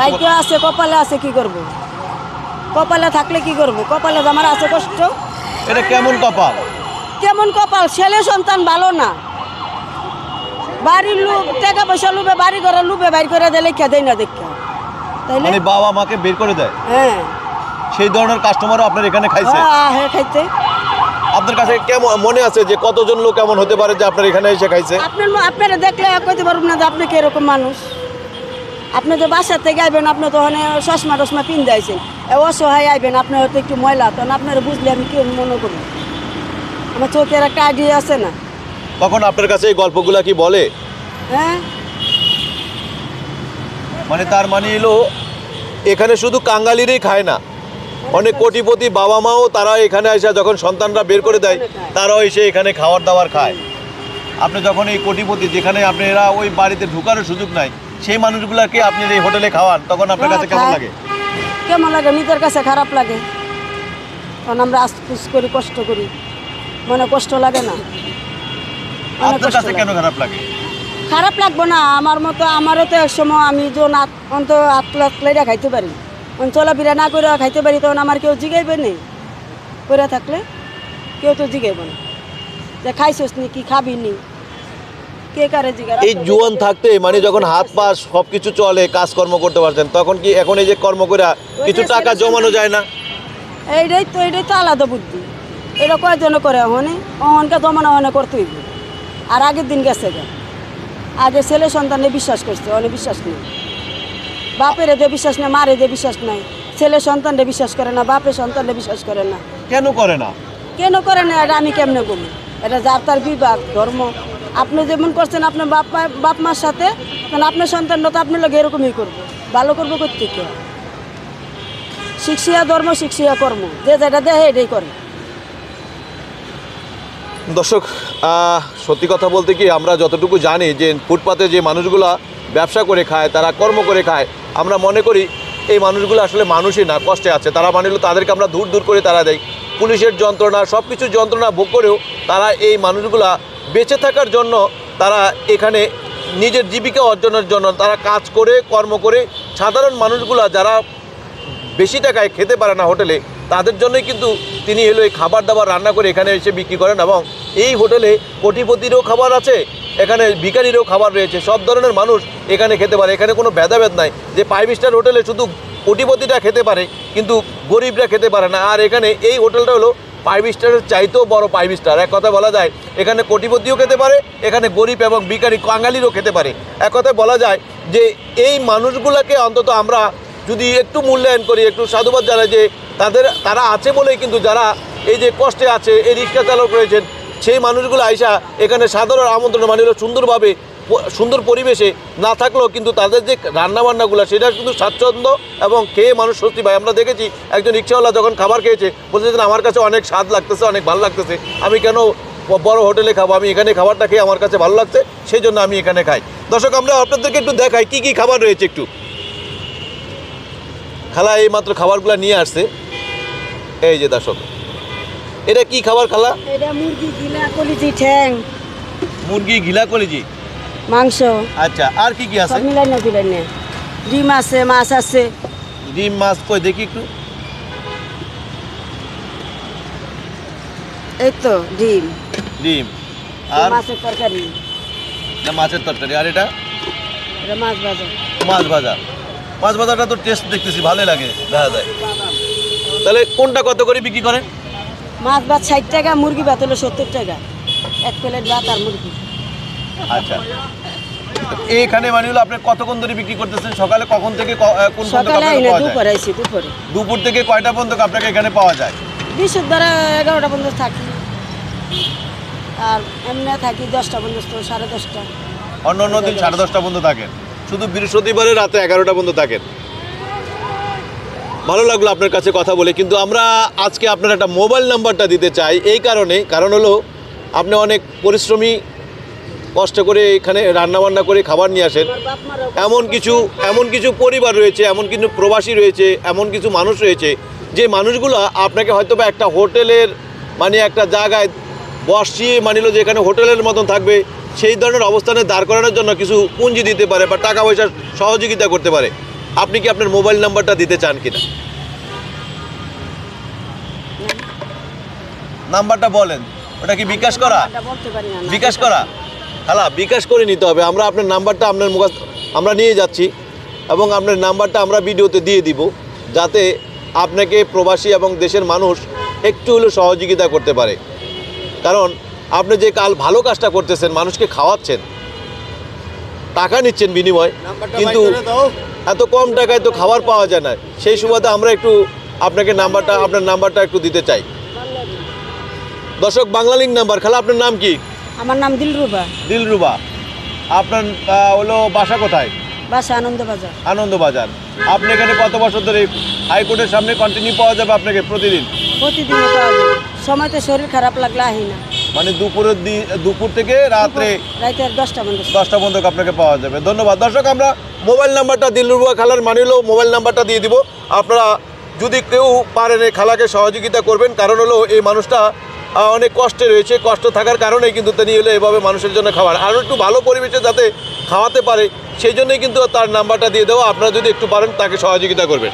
ভাগ্য আছে কপালে আছে কি করব? কপালে থাকলে কি করব? কপালে আমার আছে কষ্ট। এটা কেমন কপাল? কেমন কপাল? ছেলে সন্তান ভালো না। বাড়ির লোক টাকা পয়সা লুবে বাড়ি করে লুবে বাইর করে দিলে কে দেয় না দেখা? মানে বাবা মাকে বের করে দেয়? হ্যাঁ। সেই ধরনের কাস্টমারও আপনার এখানে খাইছে? হ্যাঁ হ্যাঁ খাইতে আপনার কাছে কেমন মনে আছে যে কতজন লোক এমন হতে পারে যে আপনার এখানে এসে খাইছে? আপনার আপনারা দেখলে কইতে পারব না যে আপনি কি এরকম মানুষ। আপনি তো বাসার থেকে আইবেন আপনি তো ওখানে চশমা টশমা পিন দিয়েছেন অসহায় আইবেন আপনি হয়তো একটু ময়লা তখন আপনারা বুঝলে আমি কি মনে করি? আমার চোখের একটা আইডিয়া আছে না। তখন আপনার কাছে এই গল্পগুলা কি বলে? হ্যাঁ? মানে তার মানে এলো এখানে শুধু কাঙ্গালিরই খায় না। অনেক কোটিপতি বাবা মাও তারা এখানে এসে যখন সন্তানরা বের করে দেয় তারাও এসে এখানে খাওয়ার দাওয়ার খায়। আপনি যখন এই কোটিপতি যেখানে আপনারা ওই বাড়িতে ঢুকারও সুযোগ নাই সেই মানুষগুলাকে আপনি এই হোটেলে খাওয়ান তখন আপনার কাছে কেমন হ্যাঁ, লাগে? কেমন লাগে? নিজের কাছে খারাপ লাগে। কারণ আমরা আস্তুস করি কষ্ট করি। মনে কষ্ট লাগে না। আপনার কাছে কেন খারাপ লাগে? খারাপ লাগবো না। আমার মতো আমারও তো এক সময় আমি যখন অন্ত আতলা খাইতে পারি। যখন চলাফেরা না করে খাইতে পারি তখন আমার কেউ জিগাইবে নেই করে থাকলে কেউ তো জিগাইব না। যে খাইছিস নি কি খাবি নি? কে কারে এই জুয়ান থাকতে মানে যখন হাত পা সব কিছু চলে কাজকর্ম করতে পারছেন তখন কি এখন এই যে কর্ম করে কিছু টাকা জমানো যায় না? এইটাই তো এইটাই তো আলাদা বুদ্ধি। এটা কয়জন করে হনে অহনকে জমানো হনে করতে হইব আর আগের দিন গেছে আগে ছেলে সন্তানে বিশ্বাস করছে অনেক বিশ্বাস নেই। বাপের এদের বিশ্বাস নেই মার এদের বিশ্বাস নাই। ছেলে সন্তানরে বিশ্বাস করে না বাপের সন্তানরে বিশ্বাস করে না। কেন করে না? কেন করে না? এটা আমি কেমনে বলি? এটা যার তার বিভাগ ধর্ম। আপনি যেমন করছেন আপনার বাপ মা- বাপ মার সাথে কারণ আপনার সন্তানরা তো আপনার লোক এরকমই করব। ভালো করব করতে শিক্ষিয়া ধর্ম, শিক্ষিয়া কর্ম। যে যেটা দেয় এটাই করে। দর্শক সত্যি কথা বলতে কি, আমরা যতটুকু জানি যে ফুটপাতে যে মানুষগুলা ব্যবসা করে খায়, তারা কর্ম করে খায়, আমরা মনে করি এই মানুষগুলো আসলে মানুষই না, কষ্টে আছে। তারা মানে তাদেরকে আমরা দূর দূর করে তারা দেয়। পুলিশের যন্ত্রণা সব কিছু যন্ত্রণা ভোগ করেও তারা এই মানুষগুলা বেঁচে থাকার জন্য তারা এখানে নিজের জীবিকা অর্জনের জন্য তারা কাজ করে, কর্ম করে। সাধারণ মানুষগুলা যারা বেশি টাকায় খেতে পারে না হোটেলে, তাদের জন্যই কিন্তু তিনি এলো এই খাবার দাবার রান্না করে এখানে এসে বিক্রি করেন এবং এই হোটেলে কোটিপতিরও খাবার আছে, এখানে ভিখারিরও খাবার রয়েছে। সব ধরনের মানুষ এখানে খেতে পারে। এখানে কোনো ভেদাভেদ নাই যে ফাইভ স্টার হোটেলে শুধু কোটিপতিটা খেতে পারে, কিন্তু গরিবরা খেতে পারে না। আর এখানে এই হোটেলটা হলো ফাইভ স্টারের চাইতেও বড় ফাইভ স্টার এক কথা বলা যায়, এখানে কোটিপতিও খেতে পারে, এখানে গরিব এবং ভিখারি কাঙ্গালিরও খেতে পারে। এক কথায় বলা যায় যে, এই মানুষগুলোকে অন্তত আমরা যদি একটু মূল্যায়ন করি, একটু সাধুবাদ জানাই যে, তাদের, তারা আছে বলেই কিন্তু যারা এই যে কষ্টে আছে, এই রিক্সা চালক রয়েছেন, সেই মানুষগুলো আইসা এখানে সাধারণ আমন্ত্রণ মানে সুন্দরভাবে সুন্দর পরিবেশে না থাকলেও কিন্তু তাদের যে রান্নাবান্নাগুলো সেটা কিন্তু স্বাচ্ছন্দ্য এবং খেয়ে মানুষ সত্যি ভাই আমরা দেখেছি একজন রিক্সাওয়ালা যখন খাবার খেয়েছে বলতেছেন আমার কাছে অনেক স্বাদ লাগতেছে অনেক ভালো লাগতেছে। আমি কেন বড় হোটেলে খাব? আমি এখানে খাবারটা খেয়ে আমার কাছে ভালো লাগছে সেই জন্য আমি এখানে খাই। দর্শক আমরা আপনাদেরকে একটু দেখাই কি কি খাবার রয়েছে একটু। খালা এই মাত্র খাবারগুলো নিয়ে আসছে। এই যে দর্শক এটা কি খাবার খালা? এটা মুরগি গিলা কলিজি ঠ্যাং। মুরগি ঘিলা কলেজি। মাংস। আচ্ছা আর কি কি আছে? সব মিলাই না বিলাই না ডিম আছে মাছ আছে। ডিম মাছ কই দেখি একটু। এই তো ডিম। ডিম। আর? মাছের তরকারি। এটা মাছের তরকারি। আর এটা? এটা মাছ ভাজা। মাছ ভাজা। মাছ ভাজাটা তো টেস্ট দেখতেছি ভালোই লাগে দেখা যায়। তাহলে কোনটা কত করে বিক্রি করেন? মাছ ভাত ষাট টাকা মুরগি ভাত হলো সত্তর টাকা। এক প্লেট ভাত আর মুরগি। আচ্ছা। এইখানে মানে হলো আপনি কতক্ষণ ধরে বিক্রি করতেছেন? সকালে কখন থেকে কোন দুপুরে দুপুরে। দুপুর থেকে কয়টা পর্যন্ত আপনাকে এখানে পাওয়া যায়? বিশুর দ্বারা এগারোটা পর্যন্ত থাকি। আর এমনি থাকি দশটা পর্যন্ত সাড়ে দশটা। অন্য অন্য দিন সাড়ে দশটা পর্যন্ত থাকেন। শুধু বৃহস্পতিবারে রাতে এগারোটা পর্যন্ত থাকেন। ভালো লাগল আপনার কাছে কথা বলে কিন্তু আমরা আজকে আপনার একটা মোবাইল নাম্বারটা দিতে চাই এই কারণে। কারণ হলো আপনি অনেক পরিশ্রমী কষ্ট করে এখানে রান্নাবান্না করে খাবার নিয়ে আসেন। এমন কিছু এমন কিছু পরিবার রয়েছে এমন কিছু প্রবাসী রয়েছে এমন কিছু মানুষ রয়েছে যে মানুষগুলো আপনাকে হয়তো বা একটা হোটেলের মানে একটা জায়গায় বসিয়ে মানিল যে এখানে হোটেলের মতন থাকবে সেই ধরনের অবস্থানে দাঁড় করানোর জন্য কিছু পুঁজি দিতে পারে বা টাকা পয়সার সহযোগিতা করতে পারে। আপনি কি আপনার মোবাইল নাম্বারটা দিতে চান কিনা? নাম্বারটা বলেন। ওটা কি বিকাশ করা? বিকাশ করা? হ্যাঁ বিকাশ করে নিতে হবে। আমরা আপনার নাম্বারটা আপনার মুখ আমরা নিয়ে যাচ্ছি এবং আপনার নাম্বারটা আমরা ভিডিওতে দিয়ে দিব যাতে আপনাকে প্রবাসী এবং দেশের মানুষ একটু হলেও সহযোগিতা করতে পারে। কারণ আপনি যে কাল ভালো কাজটা করতেছেন মানুষকে খাওয়াচ্ছেন টাকা নিচ্ছেন বিনিময় কিন্তু এত কম টাকায় তো খাবার পাওয়া যায় না। সেই সুবাদে আমরা একটু আপনাকে নাম্বারটা আপনার নাম্বারটা একটু দিতে চাই। দর্শক বাংলালিঙ্ক নাম্বার। খালা আপনার নাম কি? আমার নাম দিলরুবা। দিলরুবা। আপনার হলো বাসা কোথায়? বাসা আনন্দবাজার। আনন্দবাজার। আপনি এখানে কত বছর ধরে হাইকোর্টের সামনে কন্টিনিউ পাওয়া যাবে আপনাকে প্রতিদিন? প্রতিদিন পাওয়া যায় সময়তে শরীর খারাপ লাগলে আহি না। মানে দুপুরের দুপুর থেকে রাত্রে রাতে দশটা বন্ধ দশটা পর্যন্ত আপনাকে পাওয়া যাবে। ধন্যবাদ। দর্শক আমরা মোবাইল নাম্বারটা দিলরুবা খালার মানিলেও মোবাইল নাম্বারটা দিয়ে দিব। আপনারা যদি কেউ পারেন এই খালাকে সহযোগিতা করবেন কারণ হলো এই মানুষটা অনেক কষ্টে রয়েছে, কষ্ট থাকার কারণে কিন্তু তিনি হলে এভাবে মানুষের জন্য খাবার। আরও একটু ভালো পরিবেশে যাতে খাওয়াতে পারে, সেই জন্যই কিন্তু তার নাম্বারটা দিয়ে দেওয়া। আপনারা যদি একটু পারেন, তাকে সহযোগিতা করবেন।